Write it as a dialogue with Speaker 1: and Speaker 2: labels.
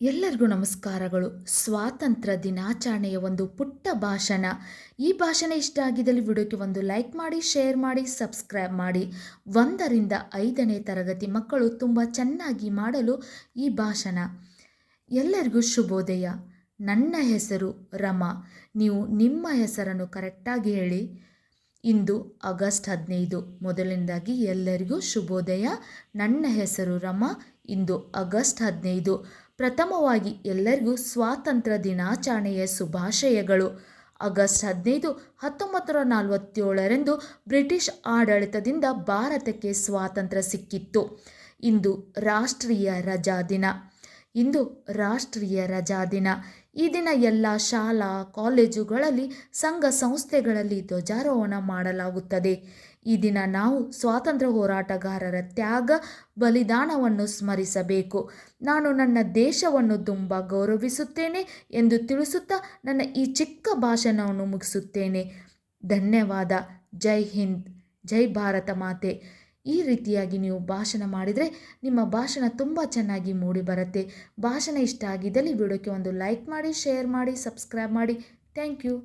Speaker 1: ಎಲ್ಲರಿಗೂ ನಮಸ್ಕಾರಗಳು. ಸ್ವಾತಂತ್ರ್ಯ ದಿನಾಚರಣೆಯ ಒಂದು ಪುಟ್ಟ ಭಾಷಣ. ಈ ಭಾಷಣ ಇಷ್ಟ ಆಗಿದ್ದಲ್ಲಿ ವಿಡಿಯೋಕ್ಕೆ ಒಂದು ಲೈಕ್ ಮಾಡಿ, ಶೇರ್ ಮಾಡಿ, ಸಬ್ಸ್ಕ್ರೈಬ್ ಮಾಡಿ. ಒಂದರಿಂದ ಐದನೇ ತರಗತಿ ಮಕ್ಕಳು ತುಂಬ ಚೆನ್ನಾಗಿ ಮಾಡಲು ಈ ಭಾಷಣ. ಎಲ್ಲರಿಗೂ ಶುಭೋದಯ. ನನ್ನ ಹೆಸರು ರಮಾ. ನೀವು ನಿಮ್ಮ ಹೆಸರನ್ನು ಕರೆಕ್ಟಾಗಿ ಹೇಳಿ. ಇಂದು ಆಗಸ್ಟ್ ಹದಿನೈದು. ಮೊದಲನೇದಾಗಿ ಎಲ್ಲರಿಗೂ ಶುಭೋದಯ. ನನ್ನ ಹೆಸರು ರಮಾ. ಇಂದು ಆಗಸ್ಟ್ ಹದಿನೈದು. ಪ್ರಥಮವಾಗಿ ಎಲ್ಲರಿಗೂ ಸ್ವಾತಂತ್ರ್ಯ ದಿನಾಚರಣೆಯ ಶುಭಾಶಯಗಳು. ಆಗಸ್ಟ್ ಹದಿನೈದು ಹತ್ತೊಂಬತ್ತು ನೂರ ನಲವತ್ತೇಳರಂದು ಬ್ರಿಟಿಷ್ ಆಡಳಿತದಿಂದ ಭಾರತಕ್ಕೆ ಸ್ವಾತಂತ್ರ್ಯ ಸಿಕ್ಕಿತ್ತು. ಇಂದು ರಾಷ್ಟ್ರೀಯ ರಜಾ ದಿನ. ಇಂದು ರಾಷ್ಟ್ರೀಯ ರಜಾ ದಿನ. ಈ ದಿನ ಎಲ್ಲ ಶಾಲಾ, ಕಾಲೇಜುಗಳಲ್ಲಿ ಸಂಘ ಸಂಸ್ಥೆಗಳಲ್ಲಿ ಧ್ವಜಾರೋಹಣ ಮಾಡಲಾಗುತ್ತದೆ. ಈ ದಿನ ನಾವು ಸ್ವಾತಂತ್ರ್ಯ ಹೋರಾಟಗಾರರ ತ್ಯಾಗ, ಬಲಿದಾನವನ್ನು ಸ್ಮರಿಸಬೇಕು. ನಾನು ನನ್ನ ದೇಶವನ್ನು ತುಂಬ ಗೌರವಿಸುತ್ತೇನೆ ಎಂದು ತಿಳಿಸುತ್ತಾ ನನ್ನ ಈ ಚಿಕ್ಕ ಭಾಷಣವನ್ನು ಮುಗಿಸುತ್ತೇನೆ. ಧನ್ಯವಾದ. ಜೈ ಹಿಂದ್. ಜೈ ಭಾರತ ಮಾತೆ. ಈ ರೀತಿಯಾಗಿ ನೀವು ಭಾಷಣ ಮಾಡಿದರೆ ನಿಮ್ಮ ಭಾಷಣ ತುಂಬ ಚೆನ್ನಾಗಿ ಮೂಡಿ ಬರುತ್ತೆ. ಭಾಷಣ ಇಷ್ಟ ಆಗಿದ್ದಲ್ಲಿ ವಿಡಿಯೋಕ್ಕೆ ಒಂದು ಲೈಕ್ ಮಾಡಿ ಶೇರ್ ಮಾಡಿ ಸಬ್ಸ್ಕ್ರೈಬ್ ಮಾಡಿ. Thank you